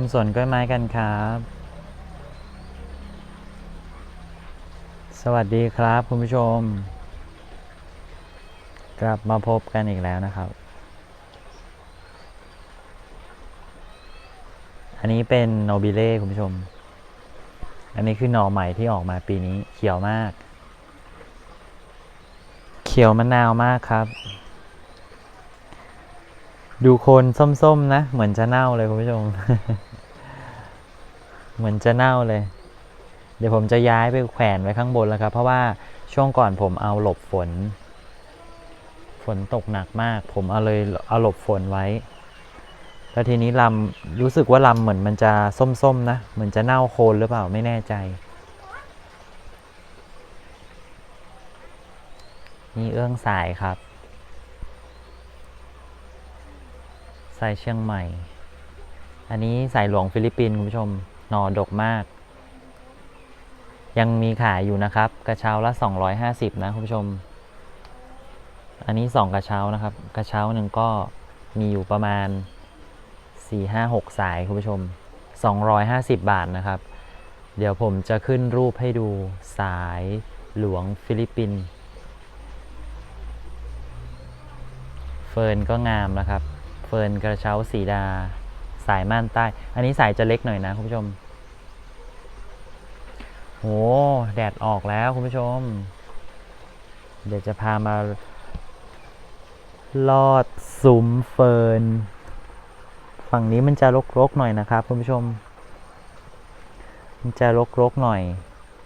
มสวนกล้วยไม้กันครับ สวัสดีครับคุณผู้ชม กลับมาพบกันอีกแล้วนะครับ อันนี้เป็นโนบิเล่คุณผู้ชม อันนี้คือหน่อใหม่ที่ออกมาปีนี้เขียวมาก เขียวมะนาวมากครับ ดูโคนส้มๆนะ เหมือนจะเน่าเลยคุณผู้ชม เหมือนจะเน่าเลย เดี๋ยวผมจะย้ายไปแขวนไว้ข้างบนแล้วครับ เพราะว่าช่วงก่อนผมเอาหลบฝน ฝนตกหนักมาก ผมเอาเลยเอาหลบฝนไว้ แล้วทีนี้ลำรู้สึกว่าลำเหมือนมันจะส้มๆนะ เหมือนจะเน่าโคนหรือเปล่าไม่แน่ใจ นี่เอื้องสายครับ สายเชียงใหม่ อันนี้สายหลวงฟิลิปปินส์คุณผู้ชมหน่อดกมาก ยังมีขายอยู่นะครับ กระเช้าละ 250 นะคุณผู้ชม อันนี้ 2 กระเช้านะครับ กระเช้าหนึ่งก็มีอยู่ประมาณ 4 5 6 สายคุณผู้ชม 250 บาทนะครับ เดี๋ยวผมจะขึ้นรูปให้ดูสายหลวงฟิลิปปินส์เฟิร์นก็งามนะครับ ฟิร์นกระเช้าสีดา สายม่านใต้ อันนี้สายจะเล็กหน่อยนะคุณผู้ชม โห แดดออกแล้วคุณผู้ชม เดี๋ยวจะพามา ลอดซุ้มเฟิร์น ฝั่งนี้มันจะรกๆหน่อยนะครับคุณผู้ชม มันจะรกๆหน่อย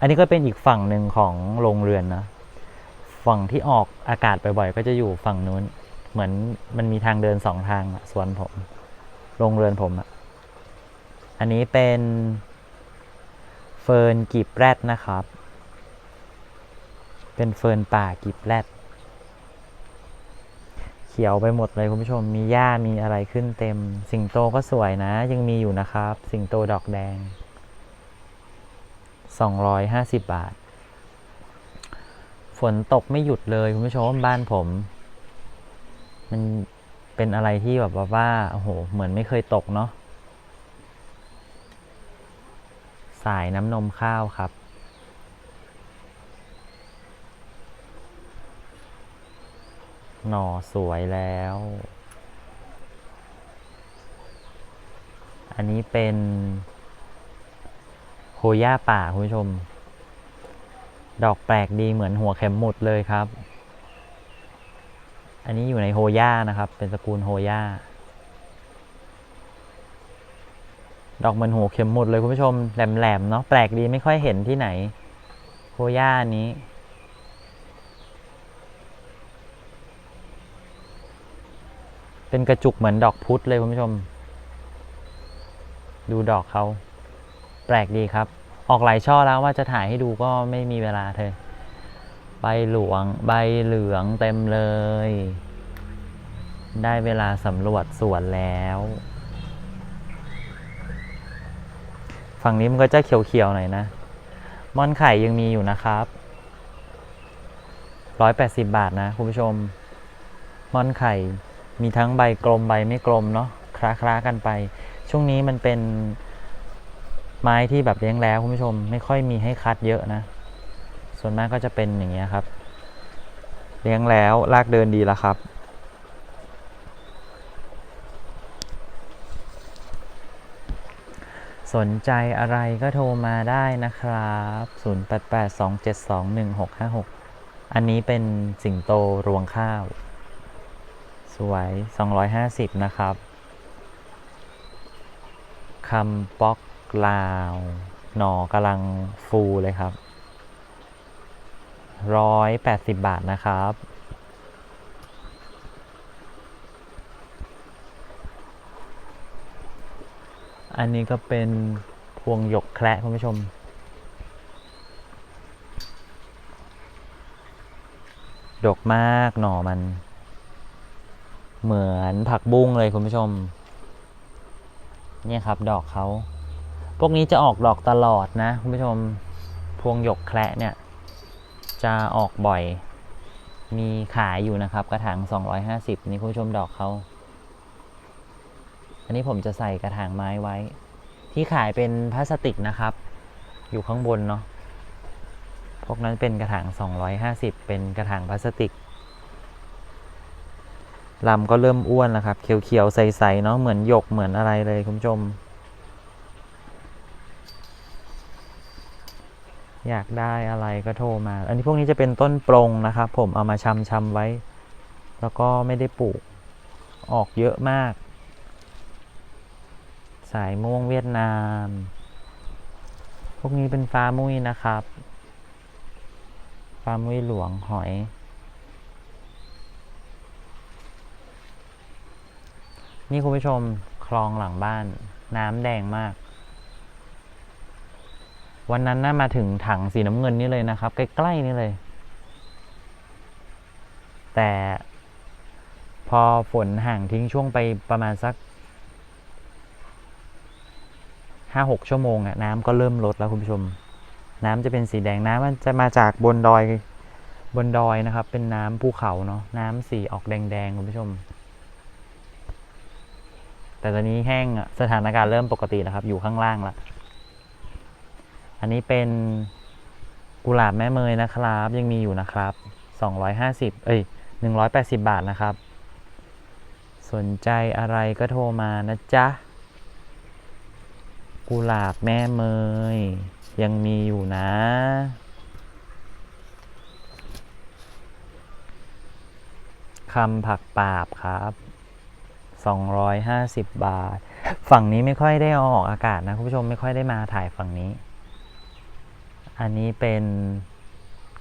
อันนี้ก็เป็นอีกฝั่งหนึ่งของโรงเรือนนะ ฝั่งที่ออกอากาศบ่อยๆก็จะอยู่ฝั่งนู้น เหมือนมันมีทางเดินสองทางสวนผมโรงเรือนผมอะอันนี้เป็นเฟิร์นกีบแรดนะครับ เป็นเฟิร์นป่ากีบแรดเขียวไปหมดเลยคุณผู้ชม มีหญ้ามีอะไรขึ้นเต็ม สิงโตก็สวยนะ ยังมีอยู่นะครับ สิงโตดอกแดง 250 บาท ฝนตกไม่หยุดเลยคุณผู้ชมบ้านผม มันเป็นอะไรที่แบบว่าโอ้โห เหมือนไม่เคยตกเนาะสายน้ำนมข้าวครับ หน่อสวยแล้ว อันนี้เป็นโฮย่าป่าคุณผู้ชม ดอกแปลกดีเหมือนหัวเข็มหมุดเลยครับ อันนี้อยู่ในโฮย่านะครับ เป็นสกุลโฮย่า ดอกเหมือนหัวเข็มหมดเลยคุณผู้ชม แหลมๆเนาะ แปลกดีไม่ค่อยเห็นที่ไหน โฮย่านี้ เป็นกระจุกเหมือนดอกพุธเลยคุณผู้ชม ดูดอกเขา แปลกดีครับ ออกหลายช่อแล้วว่าจะถ่ายให้ดูก็ไม่มีเวลาเธอ ใบหลวงใบเหลืองเต็มเลย ได้เวลาสำรวจสวนแล้ว ฝั่งนี้มันก็จะเขียวๆหน่อยนะม่อนไข่ยังมีอยู่นะครับ180บาทนะคุณผู้ชม ม่อนไข่มีทั้งใบกลมใบไม่กลมเนาะคล้าคล้ากันไป ช่วงนี้มันเป็นไม้ที่แบบเลี้ยงแล้วคุณผู้ชมไม่ค่อยมีให้คัดเยอะนะ ส่วนมากก็จะเป็นอย่างเงี้ยครับ เลี้ยงแล้วลากเดินดีแล้วครับ สนใจอะไรก็โทรมาได้นะครับ 0882721656 อันนี้เป็นสิงโตรวงข้าว สวย 250 นะครับคำป๊อกลาว หนอกำลังฟูเลยครับ 180บาทนะครับ อันนี้ก็เป็นพวงหยกแคระคุณผู้ชม ดกมากหน่อมัน เหมือนผักบุ้งเลยคุณผู้ชม เนี่ยครับดอกเขา พวกนี้จะออกดอกตลอดนะคุณผู้ชม พวงหยกแคระเนี่ย จะออกบ่อย มีขายอยู่นะครับ กระถาง 250 นี่คุณผู้ชมดอกเขา อันนี้ผมจะใส่กระถางไม้ไว้ ที่ขายเป็นพลาสติกนะครับ อยู่ข้างบนเนาะ พวกนั้นเป็นกระถาง 250 เป็นกระถางพลาสติกลำก็เริ่มอ้วนแล้วครับ เขียวๆ ใสๆ เนาะ เหมือนหยก เหมือนอะไรเลยคุณผู้ชม อยากได้อะไรก็โทรมา อันนี้พวกนี้จะเป็นต้นปรงนะครับผมเอามาชำชำไว้ แล้วก็ไม่ได้ปลูกออกเยอะมาก สายม่วงเวียดนาม พวกนี้เป็นฟ้ามุ้ยนะครับฟ้ามุ้ยหลวงหอย นี่คุณผู้ชมคลองหลังบ้าน น้ำแดงมาก วันนั้นน่ามาถึงถังสีน้ำเงินนี่เลยนะครับ ใกล้ๆนี่เลย แต่พอฝนห่างทิ้งช่วงไปประมาณสักห้าหกชั่วโมงอะน้ำก็เริ่มลดแล้วคุณผู้ชม น้ำจะเป็นสีแดงน้ำมันจะมาจากบนดอยบนดอยนะครับ เป็นน้ำภูเขาเนาะน้ำสีออกแดงๆคุณผู้ชม แต่ตอนนี้แห้งอะสถานการณ์เริ่มปกติแล้วครับ อยู่ข้างล่างละ อันนี้เป็นกุหลาบแม่เมยนะครับ ยังมีอยู่นะครับสองร้อยห้าสิบเอ้ยหนึ่งร้อยแปดสิบาทนะครับ สนใจอะไรก็โทรมานะจ๊ะ กุหลาบแม่เมย ยังมีอยู่นะ คำผักปาบครับ 250 บาท ฝั่งนี้ไม่ค่อยได้ออกอากาศนะ คุณผู้ชมไม่ค่อยได้มาถ่ายฝั่งนี้ อันนี้เป็น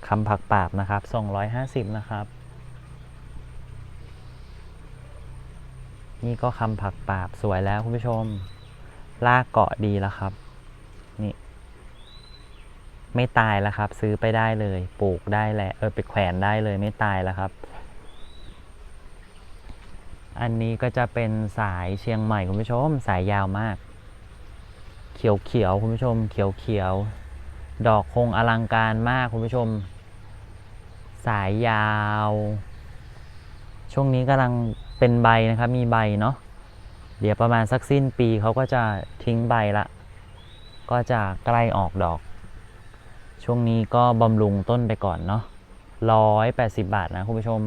คำผักปาบนะครับ 250 นะครับ นี่ก็คำผักปาบสวยแล้วคุณผู้ชม ลากเกาะดีแล้วครับ นี่ ไม่ตายแล้วครับ ซื้อไปได้เลย ปลูกได้แหละเออไปแขวนได้เลยไม่ตายแล้วครับ อันนี้ก็จะเป็นสายเชียงใหม่คุณผู้ชม สายยาวมาก เขียวเขียวคุณผู้ชม เขียวเขียว ดอกคงอลังการมากคุณผู้ชม สายยาว ช่วงนี้กำลังเป็นใบนะครับ มีใบเนาะเดี๋ยวประมาณสักสิ้นปีเขาก็จะทิ้งใบละ ก็จะใกล้ออกดอก ช่วงนี้ก็บำรุงต้นไปก่อนเนาะร้อยแปดสิบาทนะคุณผู้ชม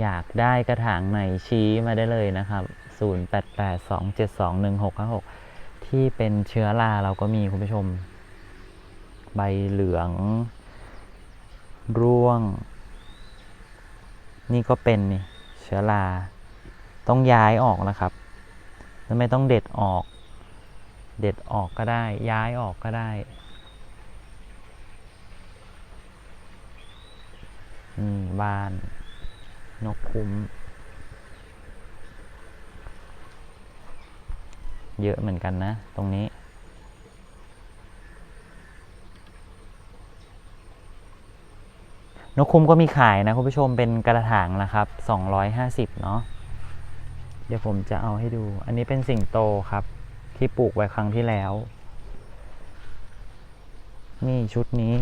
อยากได้กระถางไหนชี้มาได้เลยนะครับ0882721656ที่เป็นเชื้อราเราก็มีคุณผู้ชม ใบเหลือง ร่วง นี่ก็เป็นนี่เชื้อราต้องย้ายออกนะครับแล้วไม่ต้องเด็ดออก เด็ดออกก็ได้ ย้ายออกก็ได้บ้าน นกคุ้ม เยอะเหมือนกันนะ ตรงนี้ นกคุ้มก็มีขายนะคุณผู้ชมเป็นกระถางนะครับ 250 เนาะเดี๋ยวผมจะเอาให้ดู อันนี้เป็นสิงโตครับ ที่ปลูกไว้ครั้งที่แล้ว นี่ชุดนี้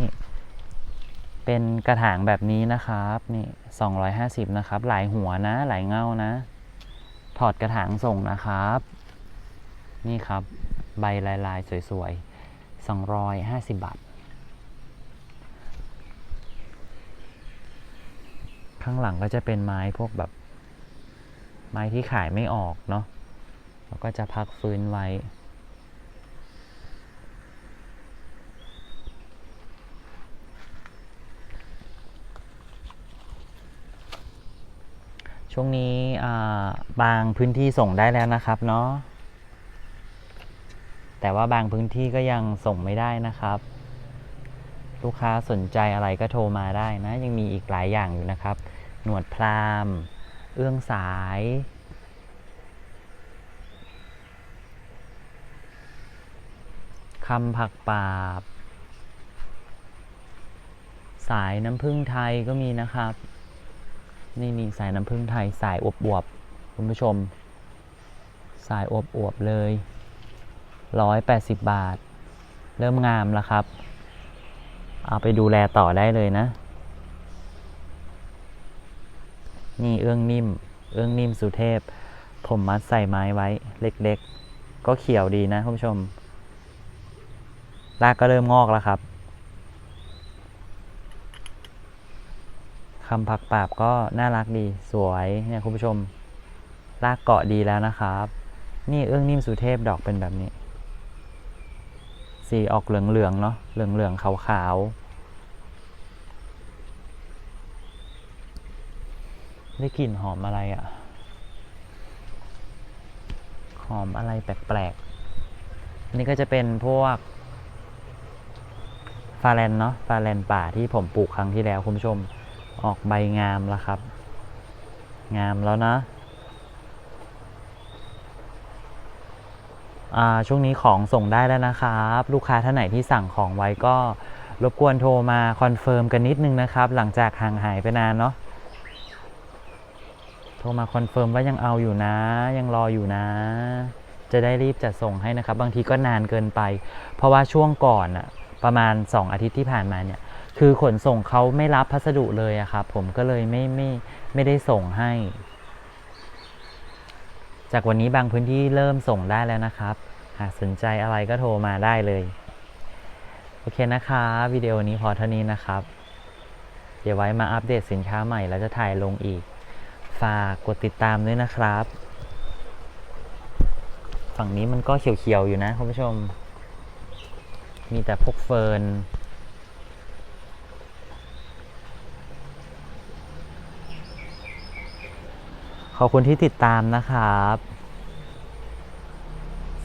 เป็นกระถางแบบนี้นะครับนี่250 นะครับ หลายหัวนะ หลายเงานะ ถอดกระถางส่งนะครับ นี่ครับ ใบลายลายๆสวยๆ 250 บาท ข้างหลังก็จะเป็นไม้พวกแบบ ไม้ที่ขายไม่ออกเนาะแล้วก็จะพักฟื้นไว้ ช่วงนี้บางพื้นที่ส่งได้แล้วนะครับเนาะแต่ว่าบางพื้นที่ก็ยังส่งไม่ได้นะครับ ลูกค้าสนใจอะไรก็โทรมาได้นะ ยังมีอีกหลายอย่างอยู่นะครับ หนวดพราม เอื้องสาย คำผักปาบ สายน้ำผึ้งไทยก็มีนะครับ นี่นี่สายน้ำผึ้งไทยสายอวบๆคุณผู้ชม สายอวบๆเลยร้อยแปดสิบบาท เริ่มงามแล้วครับ เอาไปดูแลต่อได้เลยนะ นี่เอื้องนิ่ม เอื้องนิ่มสุเทพ ผมมัดใส่ไม้ไว้เล็กๆ ก็เขียวดีนะคุณผู้ชม รากก็เริ่มงอกแล้วครับคำผักปราบก็น่ารักดีสวยเนี่ยคุณผู้ชม รากเกาะดีแล้วนะครับ นี่เอื้องนิ่มสุเทพดอกเป็นแบบนี้ สีออกเหลืองๆเนาะเหลืองๆขาวๆ ได้กลิ่นหอมอะไรอะ่ะ หอมอะไรแปลกๆอันนี้ก็จะเป็นพวกฟาแลนเนาะฟาแลนป่าที่ผมปลูกครั้งที่แล้วคุณผู้ชมออกใบงามแล้วครับ งามแล้วนะ อ่า ช่วงนี้ของส่งได้แล้วนะครับ ลูกค้าท่านไหนที่สั่งของไว้ก็รบกวนโทรมาคอนเฟิร์มกันนิดนึงนะครับ หลังจากห่างหายไปนานเนาะโทรมาคอนเฟิร์มว่ายังเอาอยู่นะ ยังรออยู่นะ จะได้รีบจัดส่งให้นะครับ บางทีก็นานเกินไป เพราะว่าช่วงก่อนอะประมาณ 2 อาทิตย์ที่ผ่านมาเนี่ย คือขนส่งเขาไม่รับพัสดุเลยอะครับผมก็เลยไม่ไม่ไม่ได้ส่งให้ จากวันนี้บางพื้นที่เริ่มส่งได้แล้วนะครับ หากสนใจอะไรก็โทรมาได้เลย โอเคนะครับวิดีโอนี้พอเท่านี้นะครับ เดี๋ยวไว้มาอัปเดตสินค้าใหม่แล้วจะถ่ายลงอีก ฝากกดติดตามด้วยนะครับ ฝั่งนี้มันก็เขียวๆอยู่นะคุณผู้ชม มีแต่พวกเฟิร์น ขอบคุณที่ติดตามนะครับ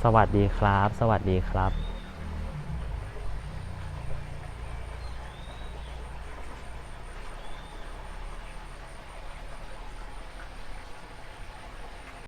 สวัสดีครับ สวัสดีครับ